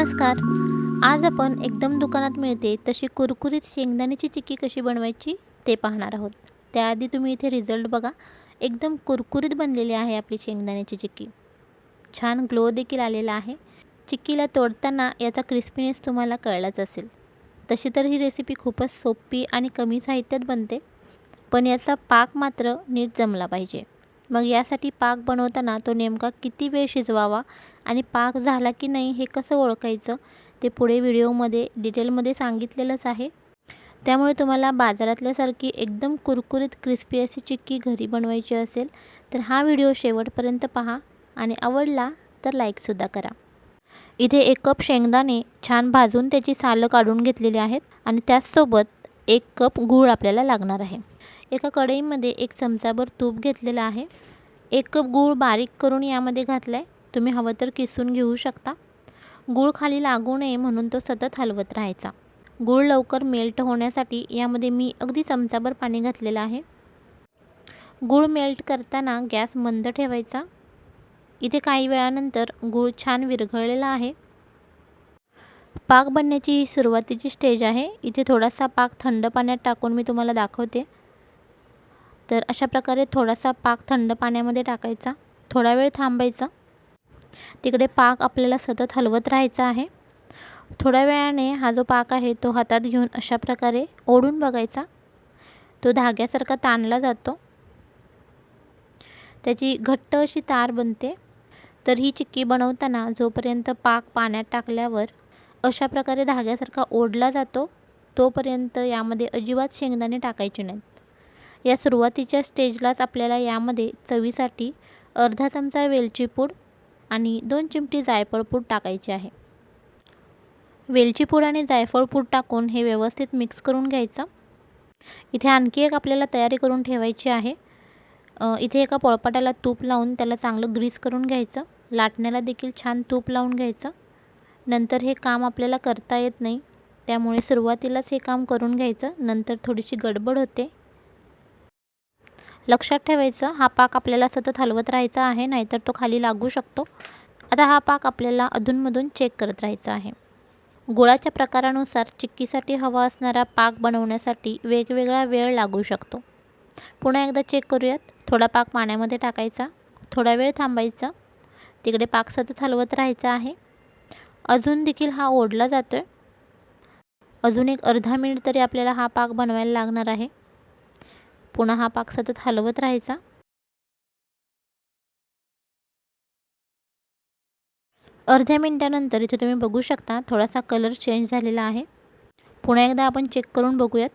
नमस्कार. आज आपण एकदम दुकानात मिळते तशी कुरकुरीत शेंगदाण्याची चिक्की कशी बनवायची ते पाहणार आहोत. त्याआधी तुम्ही इथे रिझल्ट बघा. एकदम कुरकुरीत बनलेली आहे आपली शेंगदाण्याची चिक्की. छान ग्लो देखील आलेला आहे. चिक्कीला तोडताना याचा क्रिस्पीनेस तुम्हाला कळलाच असेल. तशी तर ही रेसिपी खूपच सोपी आणि कमी साहित्यात बनते. पण याचा पाक मात्र नीट जमला पाहिजे. मग यासाठी पाक बनवताना तो नेमका किती वेळ शिजवावा आणि पाक झाला की नाही हे कसं ओळखायचं ते पुढे व्हिडिओमध्ये डिटेलमध्ये सांगितलेलंच आहे. त्यामुळे तुम्हाला बाजारातल्यासारखी एकदम कुरकुरीत क्रिस्पी अशी चिक्की घरी बनवायची असेल तर हा व्हिडिओ शेवटपर्यंत पहा आणि आवडला तर लाईकसुद्धा करा. इथे एक कप शेंगदाणे छान भाजून त्याची सालं काढून घेतलेली आहेत आणि त्याचसोबत एक कप गूळ आपल्याला लागणार आहे. एका कढईमध्ये एक चमचाभर तूप घेतलेलं आहे. एक कप गूळ बारीक करून यामध्ये घातला आहे तुम्ही हवं तर किसून घेऊ शकता. गूळ खाली लागू नये म्हणून तो सतत हलवत राहायचा. गूळ लवकर मेल्ट होण्यासाठी यामध्ये मी अगदी चमचाभर पाणी घातलेलं आहे. गूळ मेल्ट करताना गॅस मंद ठेवायचा. इथे काही वेळानंतर गूळ छान विरघळलेला आहे. पाक बनण्याची ही सुरुवातीची स्टेज आहे. इथे थोडासा पाक थंड पाण्यात टाकून मी तुम्हाला दाखवते. तर अशा प्रकारे थोडासा पाक थंड पाण्यामध्ये टाकायचा. थोडा वेळ थांबायचा. तिकडे पाक आपल्याला सतत हलवत राहायचा आहे. थोड्या वेळाने हा जो पाक आहे तो हातात घेऊन अशा प्रकारे ओढून बघायचा. तो धाग्यासारखा ताणला जातो. त्याची घट्ट अशी तार बनते. तर ही चिक्की बनवताना जोपर्यंत पाक पाण्यात टाकल्यावर अशा प्रकारे धाग्यासारखा ओढला जातो तोपर्यंत यामध्ये अजिबात शेंगदाणे टाकायचे नाहीत. या सुरुवातीच्या स्टेजलाच आपल्याला यामध्ये चवीसाठी अर्धा चमचा वेलची पूड आणि दोन चिमटी जायफळ पूड टाकायची आहे. वेलची पूड आणि जायफळ पूड टाकून हे व्यवस्थित मिक्स करून घ्यायचं. इथे आणखी एक आपल्याला तयारी करून ठेवायची आहे. इथे एका पोळपाटाला तूप लावून त्याला चांगलं ग्रीस करून घ्यायचं. लाटण्याला देखील छान तूप लावून घ्यायचं. नंतर हे काम आपल्याला करता येत नाही. त्यामुळे सुरुवातीलाच हे काम करून घ्यायचं. नंतर थोडीशी गडबड होते. लक्षात ठेवायचं. हा पाक आपल्याला सतत हलवत राहायचा आहे नाहीतर तो खाली लागू शकतो. आता हा पाक आपल्याला अधूनमधून चेक करत राहायचा आहे. गुळाच्या प्रकारानुसार चिक्कीसाठी हवा असणारा पाक बनवण्यासाठी वेगवेगळा वेळ लागू शकतो. पुन्हा एकदा चेक करूयात. थोडा पाक पाण्यामध्ये टाकायचा. थोडा वेळ थांबायचा. तिकडे पाक सतत हलवत राहायचा आहे. अजून देखील हा ओढला जातो आहे अजून एक अर्धा मिनिट तरी आपल्याला हा पाक बनवायला लागणार आहे. पुन्हा हा पाक सतत हलवत राहायचा. अर्ध्या मिनटानंतर इथे तुम्ही बघू शकता थोडासा कलर चेंज झालेला आहे. पुन्हा एकदा आपण चेक करून बघूयात.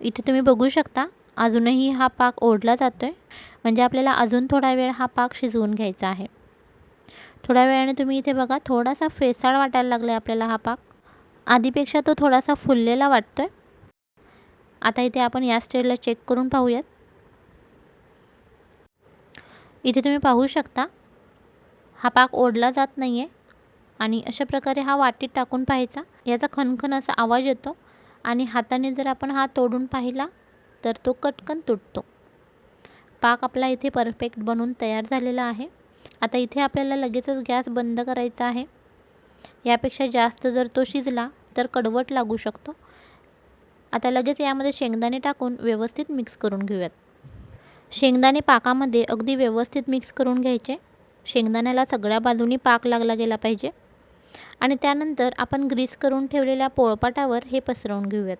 इथे तुम्ही बघू शकता अजूनही हा पाक ओढला जातो आहे म्हणजे आपल्याला अजून थोडा वेळ हा पाक शिजवून घ्यायचा आहे. थोड्या वेळाने तुम्ही इथे बघा थोडासा फेसाळ वाटायला लागला आहे आपल्याला हा पाक. आधीपेक्षा तो थोडासा फुललेला वाटतो आहे आता इथे आपण या स्टेजला चेक करून पाहूयात. इथे तुम्ही पाहू शकता हा पाक ओढला जात नाही आहे आणि अशा प्रकारे हा वाटीत टाकून पाहायचा. याचा खनखन असा आवाज येतो आणि हाताने जर आपण हा तोडून पाहिला तर तो कटकन तुटतो. पाक आपला इथे परफेक्ट बनून तयार झालेला आहे. आता इथे आपल्याला लगेचच गॅस बंद करायचा आहे. यापेक्षा जास्त जर तो शिजला तर कडवट लागू शकतो. आता लगेच यामध्ये शेंगदाणे टाकून व्यवस्थित मिक्स करून घेऊयात. शेंगदाणे पाकामध्ये अगदी व्यवस्थित मिक्स करून घ्यायचे. शेंगदाण्याला सगळ्या बाजूनी पाक लागला गेला पाहिजे. आणि त्यानंतर आपण ग्रीस करून ठेवलेल्या पोळपाटावर हे पसरवून घेऊयात.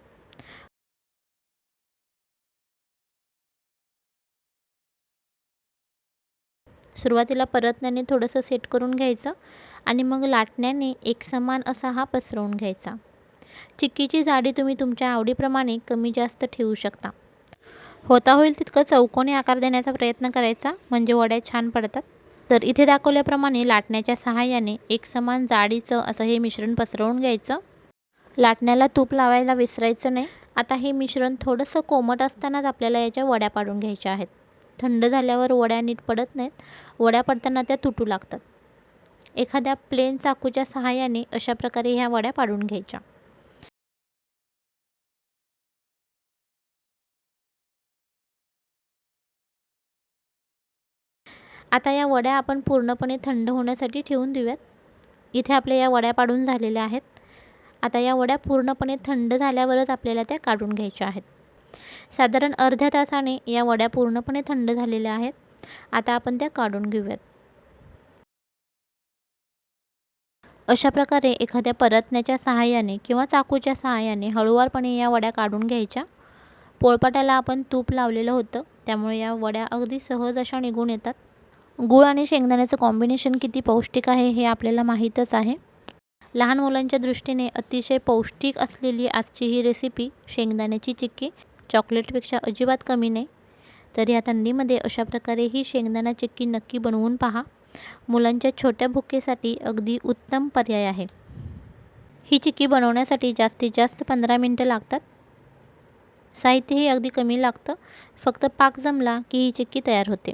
सुरुवातीला परतण्याने थोडंसं सेट करून घ्यायचं आणि मग लाटण्याने एकसमान असा हा पसरवून घ्यायचा. चिक्कीची जाडी तुम्ही तुमच्या आवडीप्रमाणे कमी जास्त ठेवू शकता. होता होईल तितकं चौकोनी आकार देण्याचा प्रयत्न करायचा म्हणजे वड्या छान पडतात. तर इथे दाखवल्याप्रमाणे लाटण्याच्या सहाय्याने एकसमान जाडीचं असं हे मिश्रण पसरवून घ्यायचं. लाटण्याला तूप लावायला विसरायचं नाही. आता हे मिश्रण थोडंसं कोमट असतानाच आपल्याला याच्या वड्या पाडून घ्यायच्या आहेत. थंड झाल्यावर वड्या नीट पडत नाहीत. वड्या पडताना त्या तुटू लागतात. एखाद्या प्लेन चाकूच्या सहाय्याने अशा प्रकारे ह्या वड्या पाडून घ्यायच्या. आता या वड्या आपण पूर्णपणे थंड होण्यासाठी ठेवून देऊयात. इथे आपल्या या वड्या पाडून झालेल्या आहेत. आता या वड्या पूर्णपणे थंड झाल्यावरच आपल्याला त्या काढून घ्यायच्या आहेत. साधारण अर्ध्या तासाने या वड्या पूर्णपणे थंड झालेल्या आहेत. आता आपण त्या काढून घेऊयात. अशा प्रकारे एखाद्या परतण्याच्या सहाय्याने किंवा चाकूच्या सहाय्याने हळूवारपणे या वड्या काढून घ्यायच्या. पोळपाटाला आपण तूप लावलेलं होतं. त्यामुळे या वड्या अगदी सहज अशा निघून येतात. गूळ आणि शेंगदाण्याचं कॉम्बिनेशन किती पौष्टिक आहे हे आपल्याला माहीतच आहे. लहान मुलांच्या दृष्टीने अतिशय पौष्टिक असलेली आजची ही रेसिपी शेंगदाण्याची चिक्की चॉकलेटपेक्षा अजिबात कमी नाही. तर या थंडीमध्ये अशा प्रकारे ही शेंगदाणा चिक्की नक्की बनवून पहा. मुलांच्या छोट्या भुकेसाठी अगदी उत्तम पर्याय आहे. ही चिक्की बनवण्यासाठी जास्तीत जास्त पंधरा मिनटं लागतात. साहित्यही अगदी कमी लागतं. फक्त पाक जमला की ही चिक्की तयार होते.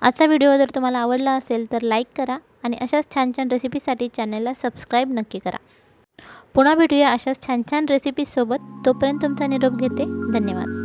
आजचा व्हिडिओ जर तुम्हाला आवडला असेल तर लाईक करा आणि अशाच छान छान रेसिपीसाठी चॅनलला सबस्क्राईब नक्की करा. पुन्हा भेटूया अशाच छान छान रेसिपीजसोबत तोपर्यंत तुमचा निरोप घेते. धन्यवाद.